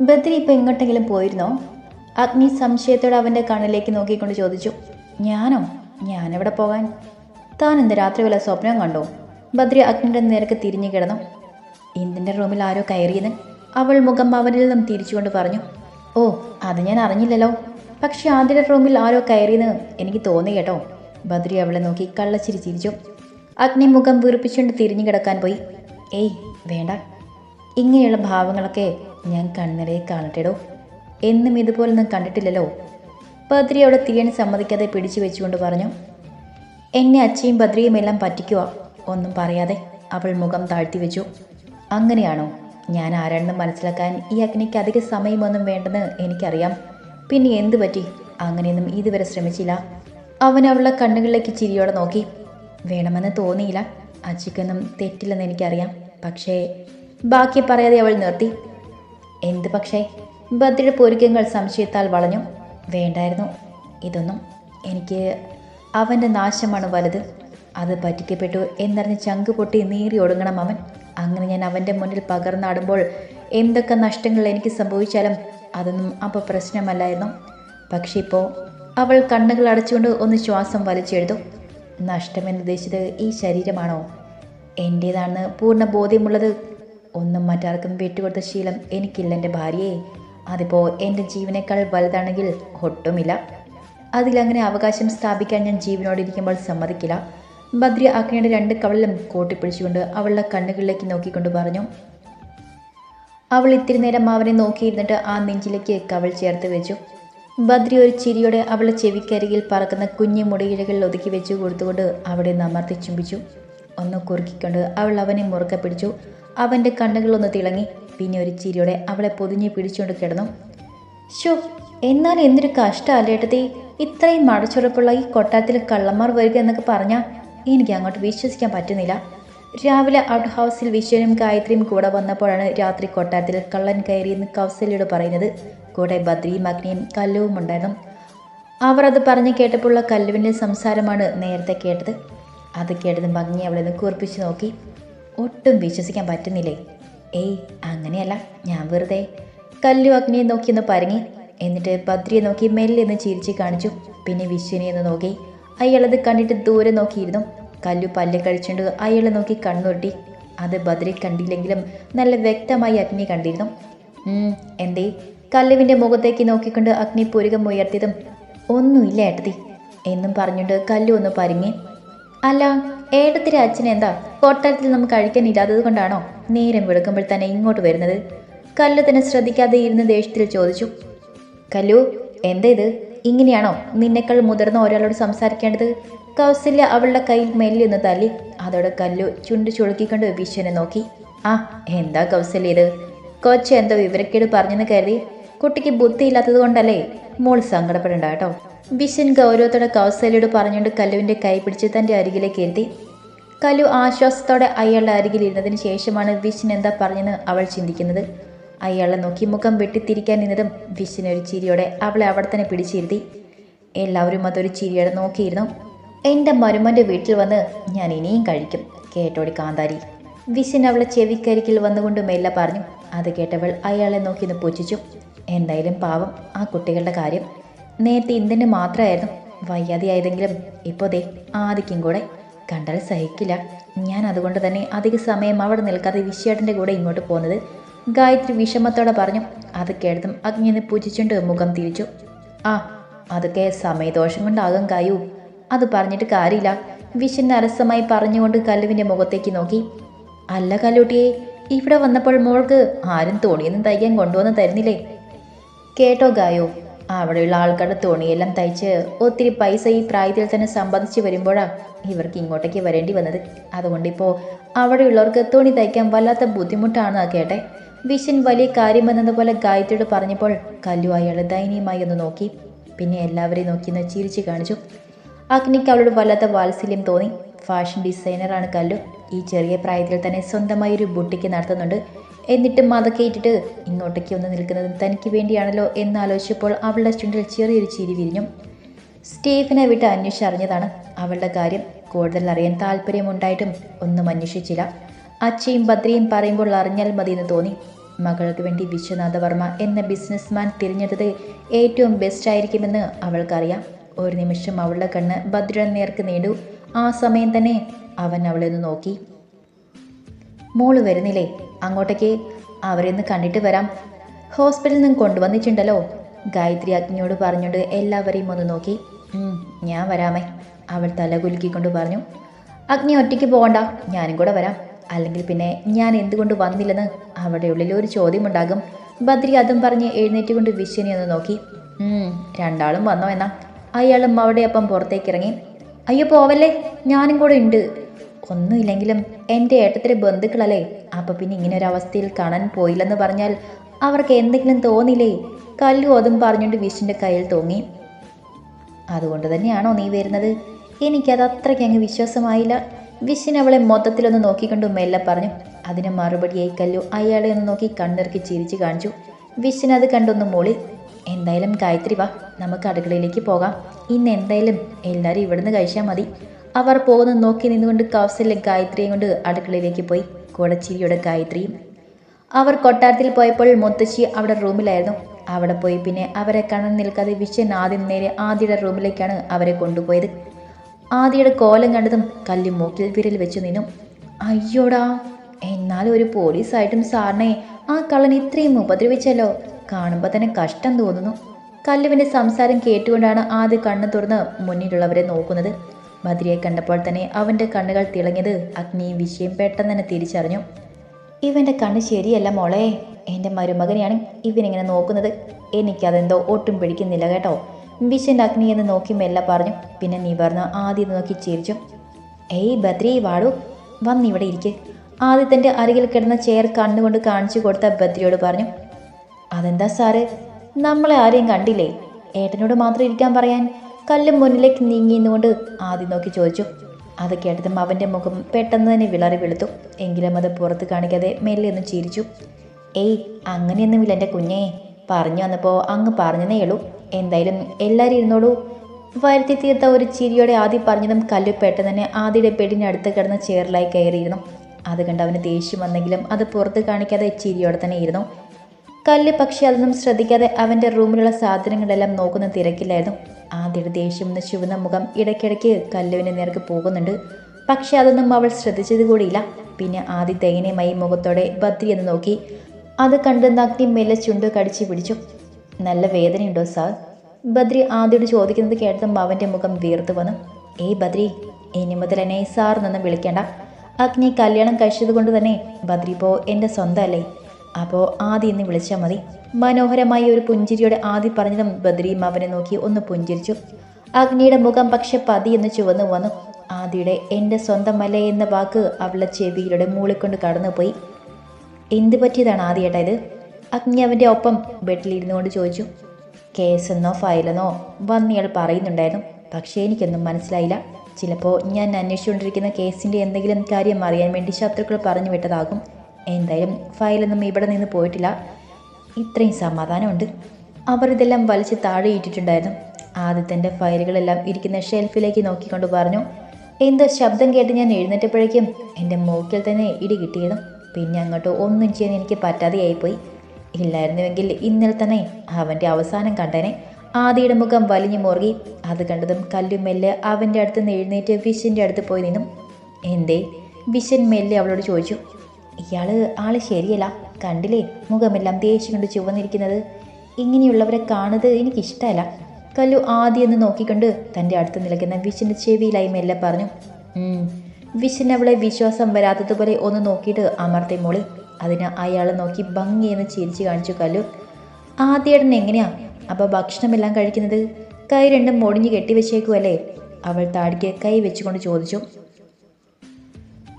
ബദ്രി ഇപ്പം എങ്ങോട്ടെങ്കിലും പോയിരുന്നോ? അഗ്നി സംശയത്തോടെ അവന്റെ കണ്ണിലേക്ക് നോക്കിക്കൊണ്ട് ചോദിച്ചു. ഞാനോ? ഞാനെവിടെ പോകാൻ? താൻ എന്ത് രാത്രി വല്ല സ്വപ്നം കണ്ടോ? ബദ്രി അഗ്നിയുടെ നേരക്ക് തിരിഞ്ഞു കിടന്നു. ഇന്ദിന്റെ റൂമിൽ ആരോ കയറിയത് അവൾ മുഖം അവനിൽ നിന്നും തിരിച്ചുകൊണ്ട് പറഞ്ഞു. ഓ അത് ഞാൻ അറിഞ്ഞില്ലല്ലോ. പക്ഷേ ആദ്യ റൂമിൽ ആരോ കയറിയെന്ന് എനിക്ക് തോന്നി കേട്ടോ. ബദ്രി അവളെ നോക്കി കള്ളച്ചിരി ചിരിച്ചു. അഗ്നി മുഖം വീർപ്പിച്ചുകൊണ്ട് തിരിഞ്ഞു കിടക്കാൻ പോയി. ഏയ് വേണ്ട. ഇങ്ങനെയുള്ള ഭാവങ്ങളൊക്കെ ഞാൻ കണ്ണിറയെ കാണട്ടെടോ. എന്നും ഇതുപോലൊന്നും കണ്ടിട്ടില്ലല്ലോ. ബദ്രി അവിടെ തിരിയാൻ സമ്മതിക്കാതെ പിടിച്ചു വെച്ചുകൊണ്ട് പറഞ്ഞു എന്നെ അച്ഛയും ബദ്രിയും എല്ലാം പറ്റിക്കുക ഒന്നും പറയാതെ അവൾ മുഖം താഴ്ത്തി വെച്ചു. അങ്ങനെയാണോ? ഞാൻ ആരാണെന്ന് മനസ്സിലാക്കാൻ ഈ അഗ്നിക്ക് അധിക സമയമൊന്നും വേണ്ടെന്ന് എനിക്കറിയാം. പിന്നെ എന്തു പറ്റി? അങ്ങനെയൊന്നും ഇതുവരെ ശ്രമിച്ചില്ല. അവൻ അവളുടെ കണ്ണുകളിലേക്ക് ചിരിയോടെ നോക്കി. വേണമെന്ന് തോന്നിയില്ല. അച്ചിക്കൊന്നും തെറ്റില്ലെന്ന് എനിക്കറിയാം. പക്ഷേ ബാക്കി പറയാതെ അവൾ നിർത്തി. എന്ത് പക്ഷേ? ബദ്രയുടെ പൊരുക്കങ്ങൾ സംശയത്താൽ വളഞ്ഞു. വേണ്ടായിരുന്നു. ഇതൊന്നും എനിക്ക് അവന്റെ നാശമാണ് വലുത്. അത് പറ്റിക്കപ്പെട്ടു എന്നറിഞ്ഞ് ചങ്ക് പൊട്ടി നീറി ഒടുങ്ങണം അവൻ. അങ്ങനെ ഞാൻ അവന്റെ മുന്നിൽ പകർന്നാടുമ്പോൾ എന്തൊക്കെ നഷ്ടങ്ങൾ എനിക്ക് സംഭവിച്ചാലും അതൊന്നും അപ്പോൾ പ്രശ്നമല്ലായിരുന്നു. പക്ഷെ ഇപ്പോൾ അവൾ കണ്ണുകൾ അടച്ചുകൊണ്ട് ഒന്ന് ശ്വാസം വലിച്ചെഴുതു നഷ്ടമെന്നുദ്ദേശിച്ചത് ഈ ശരീരമാണോ? എന്റേതാണെന്ന് പൂർണ ബോധ്യമുള്ളത് ഒന്നും മറ്റാർക്കും വിട്ടുകൊടുത്ത ശീലം എനിക്കില്ല എന്റെ ഭാര്യയെ. അതിപ്പോൾ എന്റെ ജീവനേക്കാൾ വലുതാണെങ്കിൽ ഒട്ടുമില്ല. അതിലങ്ങനെ അവകാശം സ്ഥാപിക്കാൻ ഞാൻ ജീവനോടിരിക്കുമ്പോൾ സമ്മതിക്കില്ല. ബദ്രി അഗ്നിയുടെ രണ്ട് കവളിലും കൂട്ടിപ്പിടിച്ചുകൊണ്ട് അവളുടെ കണ്ണുകളിലേക്ക് നോക്കിക്കൊണ്ട് പറഞ്ഞു അവൾ ഇത്തിരി നേരം അവനെ നോക്കിയിരുന്നിട്ട് ആ നെഞ്ചിലേക്ക് കവൾ ചേർത്ത് വെച്ചു. ബദ്രി ഒരു ചിരിയോടെ അവളുടെ ചെവിക്കരികിൽ പറക്കുന്ന കുഞ്ഞു മുടിയിഴകളിൽ ഒതുക്കി വെച്ചു കൊടുത്തുകൊണ്ട് അവിടെ നമർത്തി ചുംബിച്ചു. ഒന്ന് കുറുക്കിക്കൊണ്ട് അവൾ അവനെ മുറുക്കെ പിടിച്ചു. അവന്റെ കണ്ണുകളൊന്ന് തിളങ്ങി. പിന്നെ ഒരു ചിരിയോടെ അവളെ പൊതിഞ്ഞ് പിടിച്ചുകൊണ്ട് കിടന്നു. ഷോ എന്നാൽ എന്തൊരു കഷ്ടമല്ലേട്ടത്തി ഇത്രയും മടച്ചുറപ്പുള്ള ഈ കൊട്ടാരത്തിൽ കള്ളന്മാർ വരിക എന്നൊക്കെ പറഞ്ഞാൽ എനിക്ക് അങ്ങോട്ട് വിശ്വസിക്കാൻ പറ്റുന്നില്ല. രാവിലെ ഔട്ട് ഹൗസിൽ വിശ്വനും ഗായത്രിയും കൂടെ വന്നപ്പോഴാണ് രാത്രി കൊട്ടാരത്തിൽ കള്ളൻ കയറിയെന്ന് കൗസല്യോട് പറയുന്നത്. കൂടെ ബദ്രിയും അഗ്നിയും കല്ലുവും ഉണ്ടായിരുന്നു. അവർ അത് പറഞ്ഞു കേട്ടപ്പോഴുള്ള കല്ലുവിന്റെ സംസാരമാണ് നേരത്തെ കേട്ടത്. അത് കേട്ടതും ഭംഗി അവളെ നിന്ന് കൂർപ്പിച്ച് നോക്കി. ഒട്ടും വിശ്വസിക്കാൻ പറ്റുന്നില്ലേ? ഏയ് അങ്ങനെയല്ല. ഞാൻ വെറുതെ കല്ലു അഗ്നിയെ നോക്കിയൊന്ന് പരങ്ങി. എന്നിട്ട് ബദ്രിയെ നോക്കി മെല്ലെ ഒന്ന് ചിരിച്ച് കാണിച്ചു. പിന്നെ വിശ്വനെ ഒന്ന് നോക്കി. അയാളത് കണ്ടിട്ട് ദൂരെ നോക്കിയിരുന്നു. കല്ലു പല്ല് കഴിച്ചുകൊണ്ട് അയാളെ നോക്കി കണ്ണുരുട്ടി. അത് ബദ്രി കണ്ടില്ലെങ്കിലും നല്ല വ്യക്തമായി അഗ്നി കണ്ടിരുന്നു. "ഉം, എന്തേ? കല്ലുവിന്റെ മുഖത്തേക്ക് നോക്കിക്കൊണ്ട് അഗ്നി പുരുകം ഉയർത്തിയതും ഒന്നുമില്ല ഏട്ടത്തി എന്നും പറഞ്ഞുകൊണ്ട് കല്ലു ഒന്ന് പരുങ്ങി. അല്ല ഏട്ടത്തിന്റെ അച്ഛനെന്താ കൊട്ടാരത്തിൽ നമുക്ക് കഴിക്കാനില്ലാത്തത് കൊണ്ടാണോ നേരം വെളുക്കുമ്പോൾ തന്നെ ഇങ്ങോട്ട് വരുന്നത്. കല്ലു തന്നെ ശ്രദ്ധിക്കാതെ ഇരുന്ന് ദേഷ്യത്തിൽ ചോദിച്ചു. കല്ലു എന്താ ഇത്? ഇങ്ങനെയാണോ നിന്നെക്കാൾ മുതിർന്ന ഒരാളോട് സംസാരിക്കേണ്ടത്? കൗസല്യ അവളുടെ കയ്യിൽ മെല്ലെ ഒന്ന് തല്ലി അതോടെ കല്ലു ചുണ്ട് ചുളുക്കിക്കൊണ്ട് വിശ്വനെ നോക്കി. ആ എന്താ കൗസല്യ ഇത്? കൊച്ചു എന്തോ വിവരക്കേട് പറഞ്ഞെന്ന് കരുതി. കുട്ടിക്ക് ബുദ്ധിയില്ലാത്തത് കൊണ്ടല്ലേ മോൾ സങ്കടപ്പെടണ്ട കേട്ടോ. വിശ്വൻ ഗൗരവത്തോടെ കൗസല്യോട് പറഞ്ഞുകൊണ്ട് കല്ലുവിന്റെ കൈ പിടിച്ച് തന്റെ അരികിലേക്ക് എത്തി. കലു ആശ്വാസത്തോടെ അയാളുടെ അരികിൽ ഇരുന്നതിന് ശേഷമാണ് വിശ്വൻ എന്താ പറഞ്ഞെന്ന് അവൾ ചിന്തിക്കുന്നത്. അയാളെ നോക്കി മുഖം വെട്ടിത്തിരിക്കാൻ നിന്നതും വിശ്വൻ ഒരു ചിരിയോടെ അവളെ അവിടെ തന്നെ പിടിച്ചിരുത്തി. എല്ലാവരും അതൊരു ചിരിയോടെ നോക്കിയിരുന്നു. എന്റെ മരുമന്റെ വീട്ടിൽ വന്ന് ഞാൻ ഇനിയും കഴിക്കും കേട്ടോടി കാന്താരി. വിശ്വൻ അവളെ ചെവിക്കരികിൽ വന്നുകൊണ്ട് മെല്ലെ പറഞ്ഞു. അത് കേട്ടവൾ അയാളെ നോക്കി ഒന്ന് പുച്ഛിച്ചു. എന്തായാലും പാവം ആ കുട്ടികളുടെ കാര്യം നേരത്തെ ഇന്ത്യന് മാത്രമായിരുന്നു വയ്യാതെയായതെങ്കിലും ഇപ്പോൾ ദേ ആദിക്കും കൂടെ കണ്ടാൽ സഹിക്കില്ല. ഞാൻ അതുകൊണ്ട് തന്നെ അധിക സമയം അവിടെ നിൽക്കാതെ വിശ്വേട്ടന്റെ കൂടെ ഇങ്ങോട്ട് പോകുന്നത് ഗായത്രി വിഷമത്തോടെ പറഞ്ഞു. അത് കേട്ടതും അഗ്നിനെ പൂജിച്ചുകൊണ്ട് മുഖം തിരിച്ചു. ആ അതൊക്കെ സമയദോഷം കൊണ്ടാകും കായു. അത് പറഞ്ഞിട്ട് കാര്യമില്ല. വിഷൻ അരസമായി പറഞ്ഞുകൊണ്ട് കല്ലുവിന്റെ മുഖത്തേക്ക് നോക്കി. അല്ല കല്ലൂട്ടിയെ ഇവിടെ വന്നപ്പോൾ മോൾക്ക് ആരും തോണിയൊന്നും തയ്ക്കാൻ കൊണ്ടുവന്ന് തരുന്നില്ലേ? കേട്ടോ ഗായോ. അവിടെയുള്ള ആൾക്കാരുടെ തുണിയെല്ലാം തയ്ച്ച് ഒത്തിരി പൈസ ഈ പ്രായത്തിൽ തന്നെ സമ്പാദിച്ച് വരുമ്പോഴാണ് ഇവർക്ക് ഇങ്ങോട്ടേക്ക് വരേണ്ടി വന്നത്. അതുകൊണ്ടിപ്പോൾ അവിടെയുള്ളവർക്ക് തുണി തയ്ക്കാൻ വല്ലാത്ത ബുദ്ധിമുട്ടാണ് കേട്ടെ. വിഷൻ വലിയ കാര്യമെന്നതുപോലെ ഗായത്രിയോട് പറഞ്ഞപ്പോൾ കല്ലു അയാൾ ദയനീയമായി ഒന്ന് നോക്കി. പിന്നെ എല്ലാവരെയും നോക്കി ഒന്ന് ചിരിച്ചു കാണിച്ചു. അഗ്നിക്ക് അവളോട് വല്ലാത്ത വാത്സല്യം തോന്നി. ഫാഷൻ ഡിസൈനറാണ് കല്ലു. ഈ ചെറിയ പ്രായത്തിൽ തന്നെ സ്വന്തമായി ഒരു ബുട്ടിക്ക് നടത്തുന്നുണ്ട്. എന്നിട്ടും അതൊക്കെ ഇട്ടിട്ട് ഇങ്ങോട്ടേക്ക് ഒന്ന് നിൽക്കുന്നത് തനിക്ക് വേണ്ടിയാണല്ലോ എന്നാലോചിച്ചപ്പോൾ അവളുടെ ചുണ്ടിൽ ചെറിയൊരു ചിരി വിരിഞ്ഞു. സ്റ്റീഫിനെ വിട്ട് അന്വേഷിച്ചറിഞ്ഞതാണ് അവളുടെ കാര്യം. കൂടുതൽ അറിയാൻ താല്പര്യമുണ്ടായിട്ടും ഒന്നും അന്വേഷിച്ചില്ല. അച്ഛയും ബദ്രിയും പറയുമ്പോൾ അറിഞ്ഞാൽ മതി എന്ന് തോന്നി. മകൾക്ക് വേണ്ടി വിശ്വനാഥവർമ്മ എന്ന ബിസിനസ്മാൻ തിരഞ്ഞെടുത്തത് ഏറ്റവും ബെസ്റ്റ് ആയിരിക്കുമെന്ന് അവൾക്കറിയാം. ഒരു നിമിഷം അവളുടെ കണ്ണ് ഭദ്രയുടെ നേർക്ക് നീണ്ടു. ആ സമയം തന്നെ അവൻ അവളെ ഒന്ന് നോക്കി. മോൾ വരുന്നില്ലേ? അങ്ങോട്ടേക്ക്. അവരെ ഒന്ന് കണ്ടിട്ട് വരാം. ഹോസ്പിറ്റലിൽ നിന്ന് കൊണ്ടുവന്നിട്ടുണ്ടല്ലോ. ഗായത്രി അഗ്നിയോട് പറഞ്ഞുകൊണ്ട് എല്ലാവരെയും ഒന്ന് നോക്കി. ഞാൻ വരാമേ. അവൾ തല കുലുക്കിക്കൊണ്ട് പറഞ്ഞു. അഗ്നി ഒറ്റയ്ക്ക് പോകണ്ട. ഞാനും കൂടെ വരാം. അല്ലെങ്കിൽ പിന്നെ ഞാൻ എന്തുകൊണ്ട് വന്നില്ലെന്ന് അവിടെ ഉള്ളിൽ ഒരു ചോദ്യമുണ്ടാകും. ബദ്രി അതും പറഞ്ഞ് എഴുന്നേറ്റ് കൊണ്ട് വിശ്വനെ ഒന്ന് നോക്കി. "ഉം, രണ്ടാളും വന്നോ എന്നാ. അയാളും അവിടെ അപ്പം പുറത്തേക്ക് ഇറങ്ങി. അയ്യോ പോവല്ലേ. ഞാനും കൂടെ ഉണ്ട്. ഒന്നുമില്ലെങ്കിലും എന്റെ ഏട്ടത്തിലെ ബന്ധുക്കളല്ലേ? അപ്പം പിന്നെ ഇങ്ങനെ ഒരു അവസ്ഥയിൽ കാണാൻ പോയില്ലെന്ന് പറഞ്ഞാൽ അവർക്ക് എന്തെങ്കിലും തോന്നില്ലേ? കല്ലു അതും പറഞ്ഞുകൊണ്ട് വിഷിന്റെ കയ്യിൽ തോങ്ങി. അതുകൊണ്ട് തന്നെയാണോ നീ വരുന്നത്? എനിക്കത് അത്രയ്ക്ക് അങ്ങ് വിശ്വാസമായില്ല. വിഷിൻ അവളെ മൊത്തത്തിലൊന്ന് നോക്കിക്കൊണ്ട് മെല്ലെ പറഞ്ഞു. അതിന് മറുപടിയായി കല്ലു അയാളെ ഒന്ന് നോക്കി കണ്ണിറക്കി ചിരിച്ചു കാണിച്ചു. വിഷിൻ അത് കണ്ടൊന്ന് മൂളി. എന്തായാലും ഗായത്രി വാ നമുക്ക് അടുക്കളയിലേക്ക് പോകാം. ഇന്ന് എന്തായാലും എല്ലാവരും ഇവിടുന്ന് കഴിച്ചാൽ മതി. അവർ പോകുന്ന നോക്കി നിന്നുകൊണ്ട് കൗസല്യ ഗായത്രിയും കൊണ്ട് അടുക്കളയിലേക്ക് പോയി. കുടച്ചിരിയുടെ ഗായത്രിയും. അവർ കൊട്ടാരത്തിൽ പോയപ്പോൾ മുത്തശ്ശി അവിടെ റൂമിലായിരുന്നു. അവിടെ പോയി പിന്നെ അവരെ കാണാൻ നിൽക്കാതെ വിശ്വൻ ആദ്യം നേരെ ആദിയുടെ റൂമിലേക്കാണ് അവരെ കൊണ്ടുപോയത്. ആദിയുടെ കോലം കണ്ടതും കല്ല് മൂക്കിൽ വിരൽ വെച്ച് നിന്നു. അയ്യോടാ എന്നാലും ഒരു പോലീസായിട്ടും സാറിനെ ആ കള്ളൻ ഇത്രയും ഉപദ്രവിച്ചല്ലോ. കാണുമ്പോൾ തന്നെ കഷ്ടം തോന്നുന്നു. കല്ലുവിന്റെ സംസാരം കേട്ടുകൊണ്ടാണ് ആദ്യ കണ്ണു തുറന്ന് മുന്നിലുള്ളവരെ നോക്കുന്നത്. ബദ്രിയെ കണ്ടപ്പോൾ തന്നെ അവന്റെ കണ്ണുകൾ തിളങ്ങിയത് അഗ്നിയും വിഷയം പെട്ടെന്ന് തന്നെ തിരിച്ചറിഞ്ഞു. ഇവന്റെ കണ്ണ് ശരിയല്ല മോളെ. എന്റെ മരുമകനെയാണ് ഇവനിങ്ങനെ നോക്കുന്നത്. എനിക്കതെന്തോ ഒട്ടും പിടിക്കുന്നില്ല കേട്ടോ. വിശന്റെ അഗ്നി എന്ന് നോക്കി മെല്ലെ പറഞ്ഞു. പിന്നെ നിവർന്ന് ആദ്യം നോക്കി ചിരിച്ചു. ഏയ് ബദ്രി വാടു. വന്നിവിടെ ഇരിക്കേ. ആദിത്യന്റെ അരികിൽ കിടന്ന ചെയർ കണ്ണുകൊണ്ട് കാണിച്ചു കൊടുത്ത ബദ്രിയോട് പറഞ്ഞു. അതെന്താ സാറ്? നമ്മളെ ആരെയും കണ്ടില്ലേ? ഏട്ടനോട് മാത്രം ഇരിക്കാൻ പറയാൻ കല്ലും മുന്നിലേക്ക് നീങ്ങി നിന്നുകൊണ്ട് ആദ്യം നോക്കി ചോദിച്ചു. അത് കേട്ടതും അവന്റെ മുഖം പെട്ടെന്ന് തന്നെ വിളറി വെളുത്തു. എങ്കിലും അത് പുറത്ത് കാണിക്കാതെ മെല്ലെ ഒന്ന് ചിരിച്ചു. ഏയ് അങ്ങനെയൊന്നുമില്ല എന്റെ കുഞ്ഞേ. പറഞ്ഞു വന്നപ്പോൾ അങ്ങ് പറഞ്ഞതേ ഉള്ളൂ. എന്തായാലും എല്ലാവരും ഇരുന്നോളൂ. വരുത്തി തീർത്ത ഒരു ചിരിയോടെ ആദ്യം പറഞ്ഞതും കല്ലു പെട്ടെന്ന് തന്നെ ആദ്യയുടെ പെടിനടുത്ത് കിടന്ന് ചെയറിലായി കയറിയിരുന്നു. അത് കണ്ട് അവന് ദേഷ്യം വന്നെങ്കിലും അത് പുറത്ത് കാണിക്കാതെ ചിരിയോടെ തന്നെ ഇരുന്നു. കല്ല് പക്ഷെ അതൊന്നും ശ്രദ്ധിക്കാതെ അവന്റെ റൂമിലുള്ള സാധനങ്ങളെല്ലാം നോക്കുന്ന തിരക്കില്ലായിരുന്നു ആദ്യയുടെ ദേഷ്യം ശിവന മുഖം ഇടയ്ക്കിടയ്ക്ക് കല്ലുവിന്റെ നേർക്ക് പോകുന്നുണ്ട്. പക്ഷെ അതൊന്നും അവൾ ശ്രദ്ധിച്ചത് കൂടിയില്ല. പിന്നെ ആദ്യ ദയനീയമായി മുഖത്തോടെ ബദ്രി എന്ന് നോക്കി. അത് കണ്ട് നഗ്നി മെല്ലെ ചുണ്ട് കടിച്ചു പിടിച്ചു. നല്ല വേദനയുണ്ടോ സാർ? ബദ്രി ആദ്യോട് ചോദിക്കുന്നത് കേട്ടതും അവന്റെ മുഖം വീർത്തു വന്നു. ഏയ് ബദ്രി ഇനി മുതൽ എന്നെ സാർ നിന്ന് വിളിക്കേണ്ട. അഗ്നി കല്യാണം കഴിച്ചത് കൊണ്ട് തന്നെ ബദ്രി ഇപ്പോൾ എന്റെ സ്വന്തമല്ലേ? അപ്പോൾ ആദ്യം ഇന്ന് വിളിച്ചാൽ മതി. മനോഹരമായ ഒരു പുഞ്ചിരിയോടെ ആദി പറഞ്ഞതും ബദ്രിയും അവനെ നോക്കി ഒന്ന് പുഞ്ചിരിച്ചു. അഗ്നിയുടെ മുഖം പക്ഷെ പതി എന്ന് ചുവന്നു വന്നു. ആദിയുടെ എന്റെ സ്വന്തമല്ല എന്ന വാക്ക് അവളുടെ ചെവിയിലൂടെ മൂളിക്കൊണ്ട് കടന്നുപോയി. എന്ത് പറ്റിയതാണ് ആദ്യേട്ടാ ഇത്? അഗ്നി അവന്റെ ഒപ്പം ബെഡിലിരുന്നു കൊണ്ട് ചോദിച്ചു. കേസെന്നോ ഫയലെന്നോ? വന്നിയാൾ പറയുന്നുണ്ടായിരുന്നു. പക്ഷേ എനിക്കൊന്നും മനസ്സിലായില്ല. ചിലപ്പോൾ ഞാൻ അന്വേഷിച്ചുകൊണ്ടിരിക്കുന്ന കേസിന്റെ എന്തെങ്കിലും കാര്യം അറിയാൻ വേണ്ടി ശത്രുക്കൾ പറഞ്ഞു വിട്ടതാകും. എന്തായാലും ഫയലൊന്നും ഇവിടെ നിന്ന് പോയിട്ടില്ല. ഇത്രയും സമാധാനമുണ്ട്. അവർ ഇതെല്ലാം വലിച്ച് താഴെ ഇട്ടിട്ടുണ്ടായിരുന്നു. ആദ്യത്തെ ഫയലുകളെല്ലാം ഇരിക്കുന്ന ഷെൽഫിലേക്ക് നോക്കിക്കൊണ്ട് പറഞ്ഞു എന്തോ ശബ്ദം കേട്ട് ഞാൻ എഴുന്നേറ്റപ്പോഴേക്കും എന്റെ മൂക്കിൽ തന്നെ ഇടി കിട്ടിയിടും പിന്നെ അങ്ങോട്ട് ഒന്നും ചെയ്യാൻ എനിക്ക് പറ്റാതെയായിപ്പോയി. ഇല്ലായിരുന്നുവെങ്കിൽ ഇന്നലെ തന്നെ അവന്റെ അവസാനം കണ്ടേനെ. ആദിയുടെ മുഖം വലിഞ്ഞു മുറുകി. അത് കണ്ടതും കല്ലുമെല്ലെ അവന്റെ അടുത്ത് നിന്ന് എഴുന്നേറ്റ് വിശന്റെ അടുത്ത് പോയി നിന്നു. എന്തേ? വിശൻ മെല്ലെ അവളോട് ചോദിച്ചു. ഇയാൾ ആൾ ശരിയല്ല. കണ്ടില്ലേ? മുഖമെല്ലാം ദേഷ്യം കൊണ്ട് ചുവന്നിരിക്കുന്നത്. ഇങ്ങനെയുള്ളവരെ കാണുന്നത് എനിക്കിഷ്ടമല്ല. കല്ലു ആദ്യം നോക്കിക്കൊണ്ട് തന്റെ അടുത്ത് നിൽക്കുന്ന വിശിന്റെ ചെവിയിലായി മെല്ലെ പറഞ്ഞു. വിശിന് അവളെ വിശ്വാസം വരാത്തതുപോലെ ഒന്ന് നോക്കിയിട്ട് അമർത്തി മോളി. അതിന് അയാൾ നോക്കി ഭംഗിയെന്ന് ചിരിച്ചു കാണിച്ചു കല്ലു. ആദ്യേടൻ എങ്ങനെയാ? അപ്പോൾ ഭക്ഷണമെല്ലാം കഴിക്കുന്നത്? കൈ രണ്ടും മൊടിഞ്ഞ് കെട്ടിവെച്ചേക്കുമല്ലേ അവൾ താടിക്ക് കൈ വെച്ചുകൊണ്ട് ചോദിച്ചു.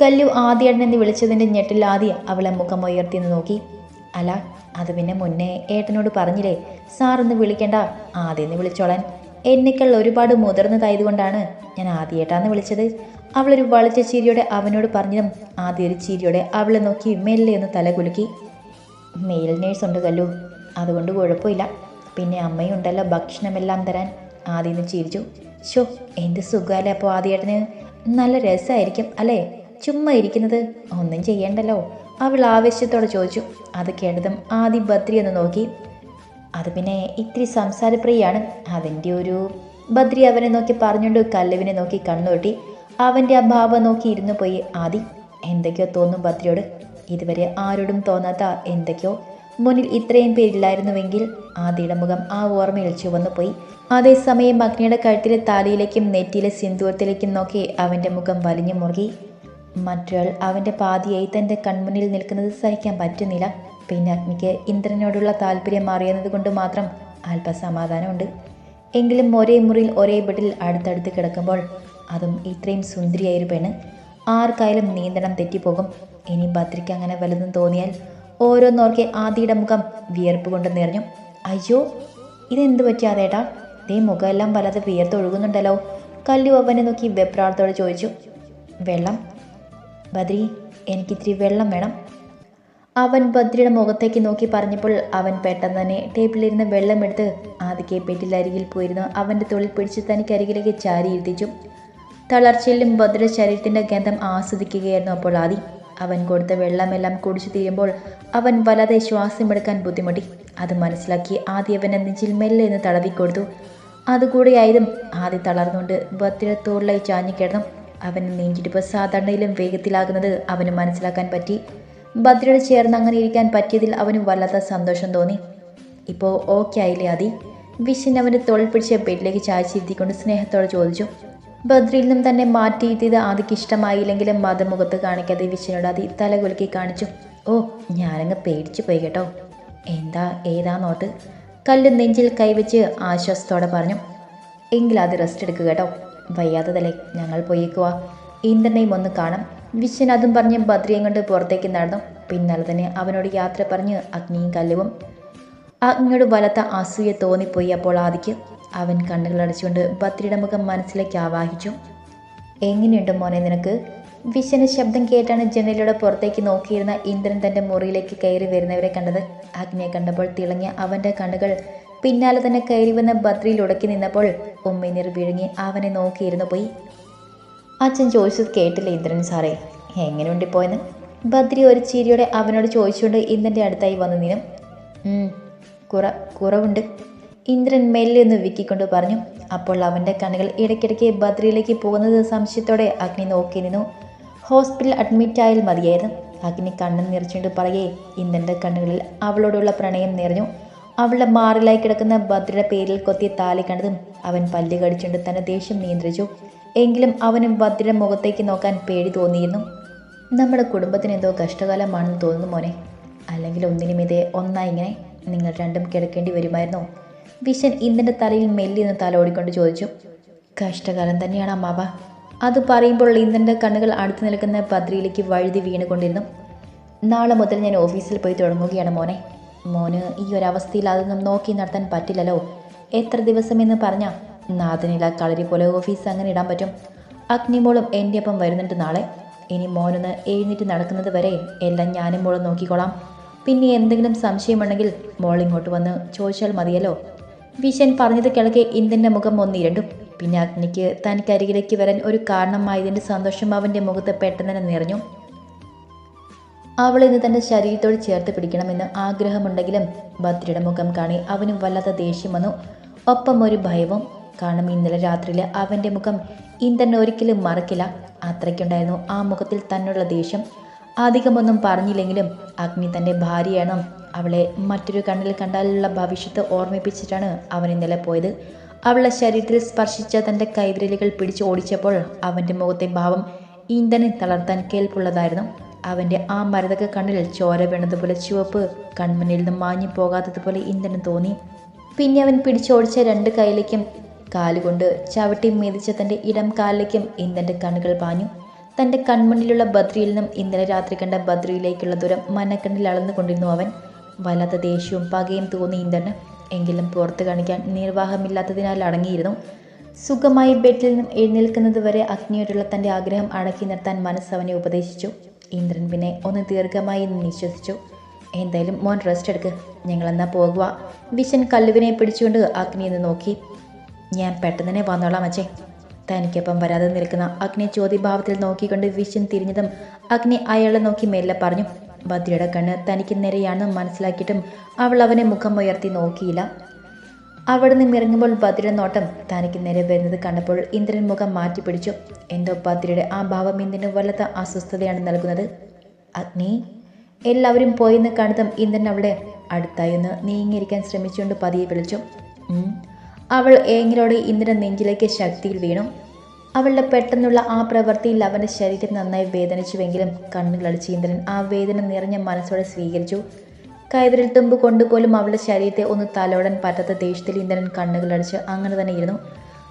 കല്ലു ആദ്യേട്ടൻ എന്ന് വിളിച്ചതിന്റെ ഞെട്ടിൽ ആദ്യ അവളെ മുഖം ഉയർത്തിയെന്ന് നോക്കി. അല്ല അത് പിന്നെ മുന്നേ ഏട്ടനോട് പറഞ്ഞില്ലേ? സാറൊന്ന് വിളിക്കണ്ട ആദ്യം വിളിച്ചോളാൻ. എന്നെക്കാൾ ഒരുപാട് മുതിർന്നതായതുകൊണ്ടാണ് ഞാൻ ആദ്യേട്ടാന്ന് വിളിച്ചത്. അവളൊരു വളിച്ച ചിരിയോടെ അവനോട് പറഞ്ഞതും ആദ്യ ഒരു ചിരിയോടെ അവളെ നോക്കി മെല്ലെ ഒന്ന് തല കുലുക്കി. മെയിൽ നേഴ്സ് ഉണ്ട് കല്ലു. അതുകൊണ്ട് കുഴപ്പമില്ല. പിന്നെ അമ്മയും ഉണ്ടല്ലോ ഭക്ഷണമെല്ലാം തരാൻ. ആദ്യം ചിരിച്ചു. ഷോ എന്ത് സുഖമല്ലേ അപ്പോൾ ആദ്യേട്ടന്? നല്ല രസമായിരിക്കും അല്ലേ? ചുമ്മാ ഇരിക്കുന്നത്? ഒന്നും ചെയ്യണ്ടല്ലോ. അവൾ ആവേശത്തോടെ ചോദിച്ചു. അത് കേട്ടതും ആദ്യം ബദ്രി എന്ന് നോക്കി. അത് പിന്നെ ഇത്തിരി സംസാരപ്രിയാണ്. അതിന്റെ ഒരു ബദ്രി അവനെ നോക്കി പറഞ്ഞുകൊണ്ട് കല്ലുവിനെ നോക്കി കണ്ണുകൊട്ടി അവന്റെ ആ ഭാവം നോക്കി ഇരുന്നു പോയി. ആദി എന്തൊക്കെയോ തോന്നും ബദ്രിയോട്. ഇതുവരെ ആരോടും തോന്നാത്ത എന്തൊക്കെയോ. മുന്നിൽ ഇത്രയും പേരില്ലായിരുന്നുവെങ്കിൽ ആദിയുടെ മുഖം ആ ഓർമ്മയിൽ ചുവന്നു പോയി. അതേസമയം അഗ്നിയുടെ കഴുത്തിലെ താലിയിലേക്കും നെറ്റിയിലെ സിന്ദൂരത്തിലേക്കും നോക്കി അവന്റെ മുഖം വലിഞ്ഞു മുറുകി. മറ്റൊരാൾ അവന്റെ പാതിയായി തന്റെ കൺമുന്നിൽ നിൽക്കുന്നത് സഹിക്കാൻ പറ്റുന്നില്ല. പിന്നെ അഗ്നിക്ക് ഇന്ദ്രനോടുള്ള താല്പര്യം അറിയുന്നത് കൊണ്ട് മാത്രം അല്പസമാധാനമുണ്ട്. എങ്കിലും ഒരേ മുറിയിൽ ഒരേ ബെഡിൽ അടുത്തടുത്ത് കിടക്കുമ്പോൾ അതും ഇത്രയും സുന്ദരിയായൊരു പെണ്ണ്. ആർക്കായാലും നിയന്ത്രണം തെറ്റിപ്പോകും. ഇനി ഭദ്രയ്ക്ക് അങ്ങനെ വലുതും തോന്നിയാൽ ഓരോന്നോർക്കെ ആദിയുടെ മുഖം വിയർപ്പ് കൊണ്ട് നിറഞ്ഞു. അയ്യോ ഇതെന്ത് പറ്റിയാതേട്ടാ ദേ മുഖമെല്ലാം വല്ലാതെ വിയർത്തൊഴുകുന്നുണ്ടല്ലോ. കല്ലു അവനെ നോക്കി വെപ്രാളത്തോടെ ചോദിച്ചു. വെള്ളം? ബദ്രി എനിക്കിത്തിരി വെള്ളം വേണം. അവൻ ബദ്രിയുടെ മുഖത്തേക്ക് നോക്കി പറഞ്ഞപ്പോൾ അവൻ പെട്ടെന്ന് തന്നെ ടേബിളിലിരുന്ന് വെള്ളമെടുത്ത് ആദിക്കെ ബെഡിലരികിൽ പോയിരുന്ന്. അവന്റെ തൊഴിൽ പിടിച്ച് തനിക്കരികിലേക്ക് ചാരി ഇരുത്തിച്ചു തളർച്ചയിലും ബദ്രിയുടെ ശരീരത്തിന്റെ ഗന്ധം ആസ്വദിക്കുകയായിരുന്നു അപ്പോൾ ആദി. അവൻ കൊടുത്ത വെള്ളമെല്ലാം കുടിച്ചു തീരുമ്പോൾ അവൻ വല്ലാതെ ശ്വാസമെടുക്കാൻ ബുദ്ധിമുട്ടി. അത് മനസ്സിലാക്കി ആദ്യ അവനെ നെഞ്ചിൽ മെല്ലെ എന്ന് തടവിക്കൊടുത്തു. അതുകൂടെയായതും ആദ്യ തളർന്നുകൊണ്ട് ബദ്രിയുടെ തോളിലായി ചാഞ്ഞിക്കിടന്നു അവന് നെഞ്ചിടിപ്പ് സാധാരണയിലും വേഗത്തിലാകുന്നത് അവന് മനസ്സിലാക്കാൻ പറ്റി. ഭദ്രയോട് ചേർന്ന് അങ്ങനെ ഇരിക്കാൻ പറ്റിയതിൽ അവന് വല്ലാത്ത സന്തോഷം തോന്നി. ഇപ്പോൾ ഓക്കെ ആയില്ലേ ആദി? വിഷൻ അവന്റെ തൊഴിൽ പിടിച്ച ബെഡിലേക്ക് ചായച്ചിരുത്തിക്കൊണ്ട് സ്നേഹത്തോടെ ചോദിച്ചു. ബദ്രിയിൽ നിന്നും തന്നെ മാറ്റിയിരുത്തിയത് ആദിക്ക് ഇഷ്ടമായില്ലെങ്കിലും മതമുഖത്ത് കാണിക്കാതെ വിശ്വനോട് അതി തലകുലുക്കി കാണിച്ചു. ഓ ഞാനങ്ങ് പേടിച്ചു പോയി കേട്ടോ. എന്താ ഏതാ നോട്ട്? കല്ല് നെഞ്ചിൽ കൈവച്ച് ആശ്വാസത്തോടെ പറഞ്ഞു. എങ്കിൽ അത് റെസ്റ്റ് എടുക്കുക കേട്ടോ. വയ്യാത്തതല്ലേ ഞങ്ങൾ പോയേക്കുക ഇന്ദ്രനെയും ഒന്ന് കാണാം. വിശ്വൻ അതും പറഞ്ഞ് ബദ്രിയും കൊണ്ട് പുറത്തേക്ക് നടന്നു. പിന്നാലെ തന്നെ അവനോട് യാത്ര പറഞ്ഞ് അഗ്നിയും കല്ലുവും. അഗ്നിയോട് വലത്ത അസൂയ തോന്നിപ്പോയി അപ്പോൾ ആദിക്ക്. അവൻ കണ്ണുകൾ അടച്ചുകൊണ്ട് ബദ്രിയുടെ മുഖം മനസ്സിലേക്ക് ആവാഹിച്ചു. എങ്ങനെയുണ്ട് മോനെ നിനക്ക്? വിശ്വന് ശബ്ദം കേട്ടാണ് ജനലിലൂടെ പുറത്തേക്ക് നോക്കിയിരുന്ന ഇന്ദ്രൻ തന്റെ മുറിയിലേക്ക് കയറി വരുന്നവരെ കണ്ടത്. അഗ്നിയെ കണ്ടപ്പോൾ തിളങ്ങിയ അവന്റെ കണ്ണുകൾ പിന്നാലെ തന്നെ കയറി വന്ന ബദ്രിയിൽ ഉടക്കി നിന്നപ്പോൾ ഉമ്മനീർ വിഴുങ്ങി അവനെ നോക്കിയിരുന്നു പോയി. അച്ഛൻ ചോദിച്ചത് കേട്ടില്ല ഇന്ദ്രൻ സാറേ? എങ്ങനെയുണ്ട് പോയെന്ന്? ബദ്രി ഒരു ചിരിയോടെ അവനോട് ചോദിച്ചുകൊണ്ട് ഇന്ദ്രന്റെ അടുത്തായി വന്നു നിന്നും. കുറ കുറവുണ്ട്. ഇന്ദ്രൻ മെല്ലെ ഒന്ന് വിക്കിക്കൊണ്ട് പറഞ്ഞു. അപ്പോൾ അവന്റെ കണ്ണുകൾ ഇടയ്ക്കിടയ്ക്ക് ബദ്രിയിലേക്ക് പോകുന്നത് സംശയത്തോടെ അഗ്നി നോക്കി നിന്നു. ഹോസ്പിറ്റൽ അഡ്മിറ്റ് ആയാൽ മതിയായിരുന്നു. അഗ്നി കണ്ണും നിറച്ചുകൊണ്ട് പറയേ ഇന്ദ്രന്റെ കണ്ണുകളിൽ അവളോടുള്ള പ്രണയം നിറഞ്ഞു. അവളുടെ മാറിലായി കിടക്കുന്ന ഭദ്രയുടെ പേരിൽ കൊത്തിയ താലി കണ്ടതും അവൻ പല്ല് കടിച്ചുകൊണ്ട് തന്നെ ദേഷ്യം നിയന്ത്രിച്ചു. എങ്കിലും അവനും ഭദ്രയുടെ മുഖത്തേക്ക് നോക്കാൻ പേടി തോന്നിയിരുന്നു. നമ്മുടെ കുടുംബത്തിന് എന്തോ കഷ്ടകാലമാണെന്ന് തോന്നുന്നു മോനെ. അല്ലെങ്കിൽ ഒന്നിനും ഇതേ ഒന്നായി ഇങ്ങനെ നിങ്ങൾ രണ്ടും കിടക്കേണ്ടി വരുമായിരുന്നോ? വിശൻ ഇന്ദ്രന്റെ തലയിൽ മെല്ലി നിന്ന് തലോടിക്കൊണ്ട് ചോദിച്ചു. കഷ്ടകാലം തന്നെയാണ് അമ്മാവ അത് പറയുമ്പോൾ ഇന്ദ്രന്റെ കണ്ണുകൾ അടുത്തു നിൽക്കുന്ന ഭദ്രയിലേക്ക് വഴുതി വീണുകൊണ്ടിരുന്നു. നാളെ മുതൽ ഞാൻ ഓഫീസിൽ പോയി തുടങ്ങുകയാണ് മോനെ. മോന് ഈ ഒരു അവസ്ഥയിൽ അതൊന്നും നോക്കി നടത്താൻ പറ്റില്ലല്ലോ. എത്ര ദിവസമെന്ന് പറഞ്ഞാൽ നാഥനില കളരി പോലെ ഓഫീസ് അങ്ങനെ ഇടാൻ പറ്റും. അഗ്നിമോളും എന്റെ ഒപ്പം വരുന്നുണ്ട് നാളെ. ഇനി മോനൊന്ന് എഴുന്നേറ്റ് നടക്കുന്നത് വരെ എല്ലാം ഞാനും മോളും നോക്കിക്കോളാം. പിന്നെ എന്തെങ്കിലും സംശയമുണ്ടെങ്കിൽ മോൾ ഇങ്ങോട്ട് വന്ന് ചോദിച്ചാൽ മതിയല്ലോ. വിശൻ പറഞ്ഞത് കിളക്കെ ഇന്ദന്റെ മുഖം ഒന്നിരണ്ടും പിന്നെ അഗ്നിക്ക് തനിക്കരികിലേക്ക് വരാൻ ഒരു കാരണമായതിന്റെ സന്തോഷം അവന്റെ മുഖത്ത് പെട്ടെന്ന് തന്നെ നിറഞ്ഞു. അവൾ ഇന്ന് തന്റെ ശരീരത്തോട് ചേർത്ത് പിടിക്കണമെന്ന് ആഗ്രഹമുണ്ടെങ്കിലും ഭദ്രയുടെ മുഖം കാണി അവനും വല്ലാത്ത ദേഷ്യം വന്നു. ഒപ്പം ഒരു ഭയവും കാരണം ഇന്നലെ രാത്രിയിൽ അവന്റെ മുഖം ഇന്ദ്രൻ ഒരിക്കലും മറക്കില്ല. അത്രയ്ക്കുണ്ടായിരുന്നു ആ മുഖത്തിൽ തന്നുള്ള ദേഷ്യം. അധികമൊന്നും പറഞ്ഞില്ലെങ്കിലും അഗ്നി തന്റെ ഭാര്യയാണ് അവളെ മറ്റൊരു കണ്ണിൽ കണ്ടാലുള്ള ഭവിഷ്യത്ത് ഓർമ്മിപ്പിച്ചിട്ടാണ് അവൻ ഇന്നലെ പോയത്. അവളെ ശരീരത്തിൽ സ്പർശിച്ച തന്റെ കൈവിരലുകൾ പിടിച്ചു ഓടിച്ചപ്പോൾ അവന്റെ മുഖത്തെ ഭാവം ഇന്ധനെ തളർത്താൻ കേൾപ്പുള്ളതായിരുന്നു. അവന്റെ ആ മരതക കണ്ണിൽ ചോര വീണതുപോലെ ചുവപ്പ് കൺമുന്നിൽ നിന്നും മാഞ്ഞു പോകാത്തതുപോലെ ഇന്ധനം തോന്നി. പിന്നെ അവൻ പിടിച്ചോടിച്ച രണ്ട് കൈയിലേക്കും കാലുകൊണ്ട് ചവിട്ടി മെതിച്ച തന്റെ ഇടം കാലിലേക്കും ഇന്ദ്രന്റെ കണ്ണുകൾ പാഞ്ഞു. തന്റെ കൺമുന്നിലുള്ള ബദ്രിയിൽ നിന്നും ഇന്നലെ രാത്രി കണ്ട ബദ്രിയിലേക്കുള്ള ദൂരം മനക്കണ്ണിൽ അളന്നുകൊണ്ടിരുന്നു അവൻ. വല്ലാത്ത ദേഷ്യവും പകയും തോന്നി ഇന്ദ്രന്. എങ്കിലും പുറത്ത് കാണിക്കാൻ നിർവാഹമില്ലാത്തതിനാൽ അടങ്ങിയിരുന്നു. സുഖമായി ബെഡിൽ നിന്നും എഴുന്നേൽക്കുന്നത് വരെ അഗ്നിയോടുള്ള തന്റെ ആഗ്രഹം അടക്കി നിർത്താൻ മനസ്സ് അവനെ ഉപദേശിച്ചു. ഇന്ദ്രൻ പിന്നെ ഒന്ന് ദീർഘമായി നിശ്വസിച്ചു. എന്തായാലും മോൻ റെസ്റ്റ് എടുക്ക്. ഞങ്ങൾ ഞങ്ങളെന്നാ പോകുക വിശൻ കല്ലുവിനെ പിടിച്ചുകൊണ്ട് അഗ്നിയെന്ന് നോക്കി. ഞാൻ പെട്ടെന്ന് തന്നെ വന്നോളാം അച്ഛേ. തനിക്കൊപ്പം വരാതെ നിൽക്കുന്ന അഗ്നി ചോദ്യഭാവത്തിൽ നോക്കിക്കൊണ്ട് വിശൻ തിരിഞ്ഞതും അഗ്നി അയാളെ നോക്കി മെല്ലെ പറഞ്ഞു. ഭദ്രയുടെ കണ്ണ് തനിക്ക് നേരെയാണെന്ന് മനസ്സിലാക്കിയിട്ടും അവൾ അവനെ മുഖം ഉയർത്തി നോക്കിയില്ല. അവിടെ നിന്ന് ഇറങ്ങുമ്പോൾ ഭദ്രയുടെ നോട്ടം തനിക്ക് നേരെ വരുന്നത് കണ്ടപ്പോൾ ഇന്ദ്രൻ മുഖം മാറ്റി പിടിച്ചു എന്തോ ഭദ്രയുടെ ആ ഭാവം ഇന്ദ്രന് വല്ലാത്ത അസ്വസ്ഥതയാണ് നൽകുന്നത്? അഗ്നി? എല്ലാവരും പോയെന്ന് കണ്ടതും ഇന്ദ്രൻ അവിടെ അടുത്തായി ഒന്ന് നീങ്ങിയിരിക്കാൻ ശ്രമിച്ചുകൊണ്ട് പതിയെ വിളിച്ചു. അവൾ ഏങ്ങിലോടെ ഇന്ദ്രൻ നെഞ്ചിലേക്ക് ശക്തിയിൽ വീണു. അവളുടെ പെട്ടെന്നുള്ള ആ പ്രവൃത്തിയിൽ അവന്റെ ശരീരം നന്നായി വേദനിച്ചുവെങ്കിലും കണ്ണുകളടിച്ച് ഇന്ദ്രൻ ആ വേദന നിറഞ്ഞ മനസ്സോടെ സ്വീകരിച്ചു. കൈവിരൽ തുമ്പ് കൊണ്ടുപോലും അവളുടെ ശരീരത്തെ ഒന്ന് തലോടാൻ പറ്റാത്ത ദേഷ്യത്തിൽ ഇന്ദ്രൻ കണ്ണുകളടിച്ച് അങ്ങനെ തന്നെ ഇരുന്നു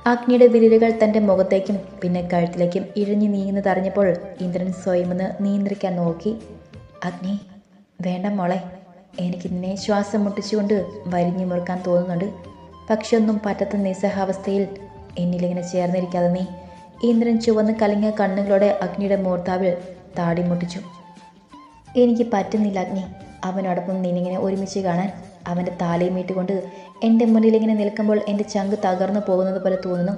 അഗ്നിയുടെ വിരലുകൾ തന്റെ മുഖത്തേക്കും പിന്നെ കഴുത്തിലേക്കും ഇഴഞ്ഞു നീങ്ങുന്നതറിഞ്ഞപ്പോൾ ഇന്ദ്രൻ സ്വയം ഒന്ന് നിയന്ത്രിക്കാൻ നോക്കി. അഗ്നി വേണ്ട മോളെ എനിക്ക് നിന്നെ ശ്വാസം മുട്ടിച്ചുകൊണ്ട് വരിഞ്ഞു മുറുക്കാൻ തോന്നുന്നുണ്ട്. പക്ഷെ ഒന്നും പറ്റാത്ത നിസ്സഹാവസ്ഥയിൽ എന്നിലിങ്ങനെ ചേർന്നിരിക്കാതെ നീ. ഇന്ദ്രൻ ചുവന്ന് കലങ്ങിയ കണ്ണുകളോടെ അഗ്നിയുടെ മൂർത്താവിൽ താടി മുട്ടിച്ചു. എനിക്ക് പറ്റുന്നില്ല അഗ്നി. അവനോടൊപ്പം നിന്നിങ്ങനെ ഒരുമിച്ച് കാണാൻ അവന്റെ താലയും മീട്ടുകൊണ്ട് എന്റെ മുന്നിൽ ഇങ്ങനെ നിൽക്കുമ്പോൾ എന്റെ ചങ്ക് തകർന്നു പോകുന്നത് പോലെ തോന്നുന്നു.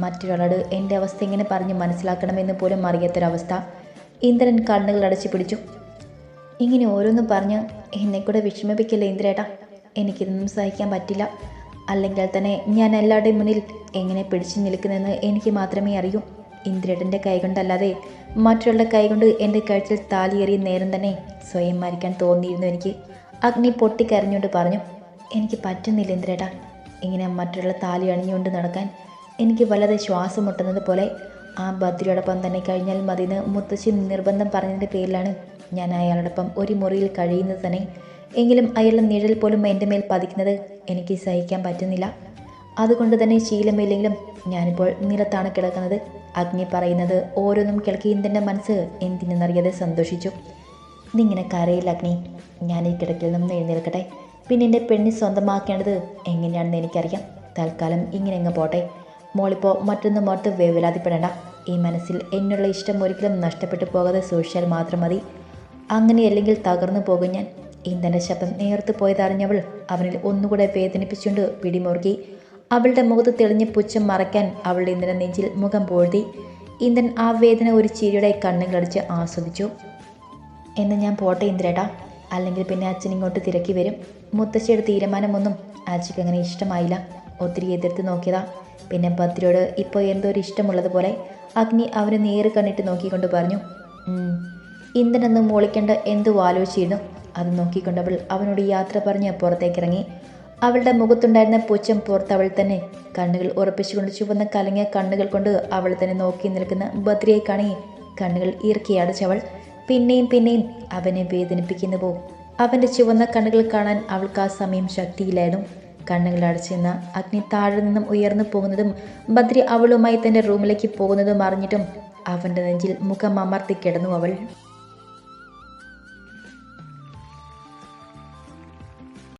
മറ്റൊരാളോട് എന്റെ അവസ്ഥ ഇങ്ങനെ പറഞ്ഞ് മനസ്സിലാക്കണമെന്ന് പോലും അറിയാത്തൊരവസ്ഥ ഇന്ദ്രൻ കണ്ണുകൾ അടച്ചു പിടിച്ചു. ഇങ്ങനെ ഓരോന്നും പറഞ്ഞ് എന്നെ കൂടെ വിഷമിപ്പിക്കില്ല ഇന്ദ്രേട്ടാ? എനിക്കിതൊന്നും സഹിക്കാൻ പറ്റില്ല. അല്ലെങ്കിൽ തന്നെ ഞാൻ എല്ലാവരുടെയും മുന്നിൽ എങ്ങനെ പിടിച്ചു നിൽക്കുന്നതെന്ന് എനിക്ക് മാത്രമേ അറിയൂ. ഇന്ദ്രേട്ടന്റെ കൈകൊണ്ടല്ലാതെ മറ്റുള്ള കൈകൊണ്ട് എന്റെ കഴുത്തിൽ താലിയേറിയ നേരം തന്നെ സ്വയം മരിക്കാൻ തോന്നിയിരുന്നു എനിക്ക്. അഗ്നി പൊട്ടിക്കരഞ്ഞുകൊണ്ട് പറഞ്ഞു എനിക്ക് പറ്റുന്നില്ല ഇന്ദ്രേട്ടാ. ഇങ്ങനെ മറ്റുള്ള താലി അണിഞ്ഞുകൊണ്ട് നടക്കാൻ എനിക്ക് വല്ലാതെ ശ്വാസം മുട്ടുന്നത് പോലെ. ആ ഭദ്രയോടൊപ്പം തന്നെ കഴിഞ്ഞാൽ മതിയെന്ന് മുത്തശ്ശി നിർബന്ധം പറഞ്ഞതിന്റെ പേരിലാണ് ഞാൻ അയാളോടൊപ്പം ഒരു മുറിയിൽ കഴിയുന്നത് തന്നെ. എങ്കിലും അയാളുടെ നിഴൽ പോലും എന്റെ മേൽ പതിക്കുന്നത് എനിക്ക് സഹിക്കാൻ പറ്റുന്നില്ല. അതുകൊണ്ട് തന്നെ ശീലമില്ലെങ്കിലും ഞാനിപ്പോൾ നിലത്താണ് കിടക്കുന്നത്. അഗ്നി പറയുന്നത് ഓരോന്നും കേൾക്കി ഇന്ദന്റെ മനസ്സ് എന്തിനെന്നറിയാതെ സന്തോഷിച്ചു. നിങ്ങനെ കരയില്ല അഗ്നി. ഞാൻ ഈ കിടക്കിൽ നിന്നും എഴുന്നേൽക്കട്ടെ. പിന്നെ എന്റെ പെണ്ണി സ്വന്തമാക്കേണ്ടത് എങ്ങനെയാണെന്ന് എനിക്കറിയാം. തൽക്കാലം ഇങ്ങനെ അങ്ങ് പോട്ടെ. മോളിപ്പോൾ മറ്റൊന്നും ഓർത്ത് വേവലാതിപ്പെടേണ്ട. ഈ മനസ്സിൽ എന്നുള്ള ഇഷ്ടം ഒരിക്കലും നഷ്ടപ്പെട്ടു പോകാതെ സൂക്ഷിച്ചാൽ മാത്രം മതി. അങ്ങനെയല്ലെങ്കിൽ തകർന്നു പോകും ഞാൻ. ഇന്ധന്റെ ശബ്ദം നേർത്തു പോയതറിഞ്ഞവൾ അവനിൽ ഒന്നുകൂടെ വേദനിപ്പിച്ചുകൊണ്ട് പിടിമുറുക്കി അവളുടെ മുഖത്ത് തെളിഞ്ഞ പുച്ഛം മറയ്ക്കാൻ അവളുടെ ഇന്ദ്രൻ നെഞ്ചിൽ മുഖം പോഴ്ത്തി ഇന്ദ്രൻ ആ വേദന ഒരു ചിരിയുടെ കണ്ണുകളടിച്ച് ആസ്വദിച്ചു. എന്ന് ഞാൻ പോട്ടെ ഇന്ദ്രേട്ടാ. അല്ലെങ്കിൽ പിന്നെ അച്ഛൻ ഇങ്ങോട്ട് തിരക്കി വരും. മുത്തശ്ശിയുടെ തീരുമാനമൊന്നും അച്ഛക്ക് അങ്ങനെ ഇഷ്ടമായില്ല. ഒത്തിരി എതിർത്ത് നോക്കിയതാ. പിന്നെ ഭദ്രയോട് ഇപ്പോൾ എന്തോ ഒരു ഇഷ്ടമുള്ളതുപോലെ അഗ്നി അവനെ നേര് കണ്ടിട്ട് നോക്കിക്കൊണ്ട് പറഞ്ഞു. ഇന്ദ്രനൊന്ന് മോളിക്കണ്ട് എന്തോ ആലോചിച്ചിരുന്നു? അത് നോക്കിക്കൊണ്ടവൾ അവനോട് യാത്ര പറഞ്ഞ് പുറത്തേക്കിറങ്ങി. അവളുടെ മുഖത്തുണ്ടായിരുന്ന പുറത്ത് അവൾ തന്നെ. കണ്ണുകൾ ഉറപ്പിച്ചുകൊണ്ട് ചുവന്ന കലങ്ങിയ കണ്ണുകൾ കൊണ്ട് അവൾ തന്നെ നോക്കി നിൽക്കുന്ന ബദ്രിയെ കാണി കണ്ണുകൾ ഇറക്കി അടച്ചവൾ പിന്നെയും പിന്നെയും അവനെ വേദനിപ്പിക്കുന്നുവോ അവന്റെ ചുവന്ന കണ്ണുകൾ കാണാൻ അവൾക്ക് ആ സമയം ശക്തിയില്ലായിരുന്നു. കണ്ണുകൾ അടച്ചിരുന്ന അഗ്നി താഴെ നിന്നും ഉയർന്നു പോകുന്നതും ബദ്രി അവളുമായി തന്റെ റൂമിലേക്ക് പോകുന്നതും അറിഞ്ഞിട്ടും അവന്റെ നെഞ്ചിൽ മുഖം അമർത്തി കിടന്നു അവൾ.